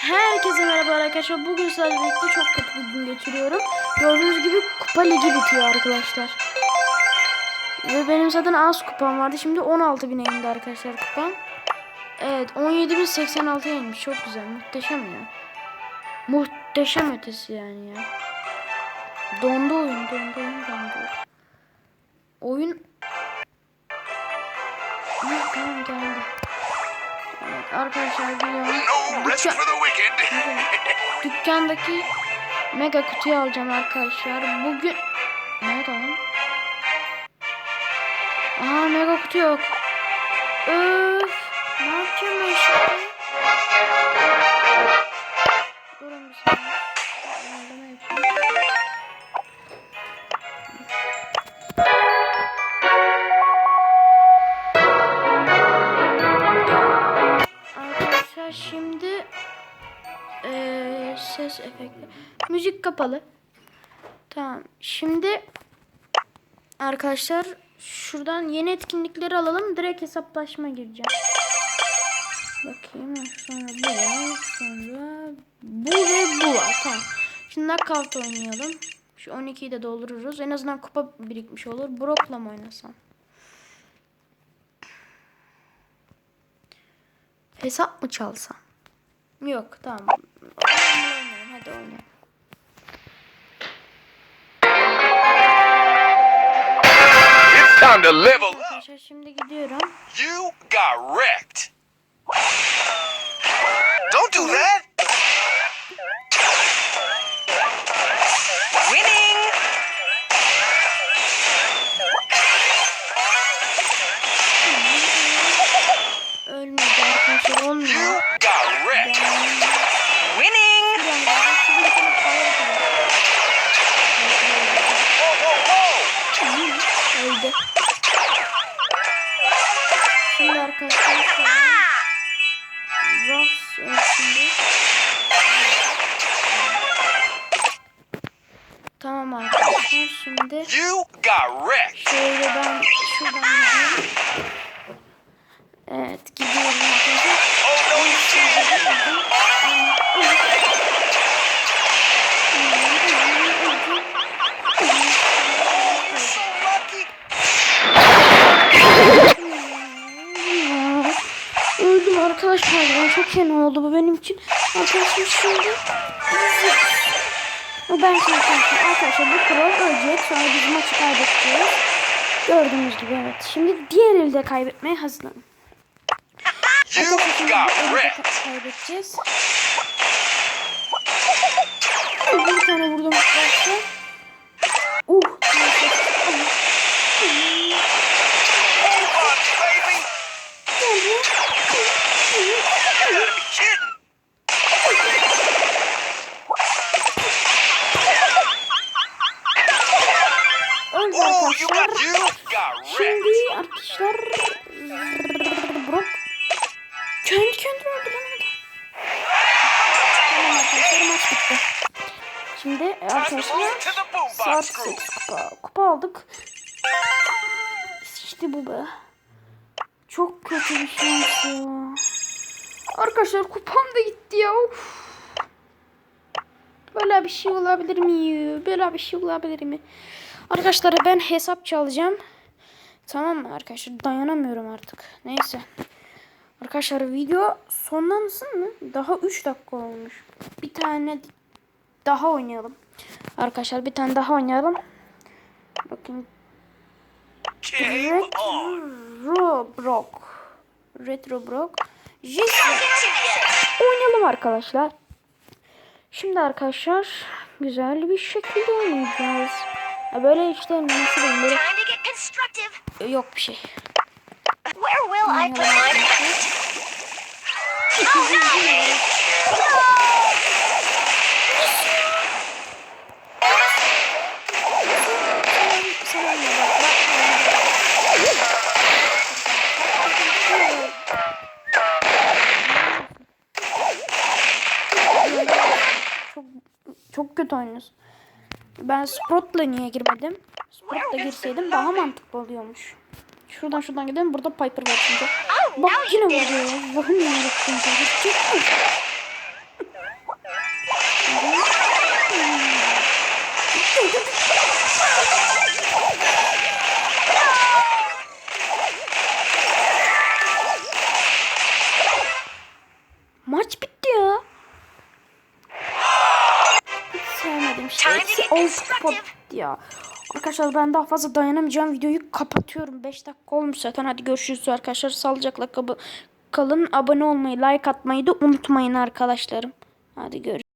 Herkese merhaba arkadaşlar. Bugün sizlerle birlikte çok kötü bir gün geçiriyorum. Gördüğünüz gibi kupa ligi bitiyor arkadaşlar. Ve benim zaten az kupam vardı. Şimdi 16 bine indi arkadaşlar kupam. Evet 17.086'ya inmiş. Çok güzel. Muhteşem ya. Muhteşem ötesi yani ya. Dondu oyun. Dondu oyun. Dondu. Oyun... Ha, tamam geldi. Evet arkadaşlar biliyorum. No rest Dükkan- for the wicked. Dükkandaki mega kutuyu alacağım arkadaşlar. Bugün nerede lan? Aa mega kutu yok. Öf. Ne yapacağım ben şimdi? Durun bir saniye. Ses efekti. Müzik kapalı. Tamam. Şimdi arkadaşlar şuradan yeni etkinlikleri alalım. Direkt hesaplaşma gireceğim. Bakayım. Sonra bu var. Sonra bu ve bu var. Tamam. Şimdi knockout oynayalım. Şu 12'yi de doldururuz. En azından kupa birikmiş olur. Brock'la mı oynasam? Hesap mı çalsam? Yok tamam. Oynayalım, Hadi oynayalım. It's time to level up. Arkadaşlar şimdi gidiyorum. You got wrecked. Şimdi You got wrecked. şöyle ben şuradan gideyim. Evet gidiyorum arkadaşlar. Oh no. Öldüm arkadaşlar çok fena oldu bu benim için. Arkadaşlar şimdi Ama ben şimdi. Arkadaşlar bu kral ölecek sonra biz maçı kaybedeceğiz. Gördüğünüz gibi evet. Şimdi diğer elde kaybetmeye hazırlanın. Arkadaşlar şimdi bu elde kaybedeceğiz. Bir tane vurdum arkadaşlar. Kendi kendine öldü lan adam. Tamam arkadaşlar maç bitti. Şimdi e, arkadaşlar saat group. 8 kupa, kupa aldık. İşte bu be. Çok kötü bir şans ya. Arkadaşlar kupam da gitti ya. Of. Böyle bir şey olabilir mi? Böyle bir şey olabilir mi? Arkadaşlar ben hesap çalacağım. Tamam mı arkadaşlar? Dayanamıyorum artık. Neyse. Arkadaşlar video sonlansın mı? Daha 3 dakika olmuş. Bir tane daha oynayalım. Arkadaşlar bir tane daha oynayalım. Bakın. Retro Brock. Retro Brock. Jesse. Oynayalım arkadaşlar. Şimdi arkadaşlar güzel bir şekilde oynayacağız. Ya böyle işte nasıl böyle yok bir şey. Çok kötü oynuyorsun. Ben Sprout'la niye girmedim? Sprout'la girseydim daha mantıklı oluyormuş. Şuradan şuradan gidelim. Burada Piper var şimdi. Bak yine vuruyor. Vahim ya. Maç bitti ya. Hiç sevmedim. Şey. Hepsi 10 kupa bitti ya. Arkadaşlar ben daha fazla dayanamayacağım. Videoyu kapatıyorum. 5 dakika olmuş zaten. Hadi görüşürüz arkadaşlar. Sağlıcakla kalın. Abone olmayı, like atmayı da unutmayın arkadaşlarım. Hadi görüşürüz.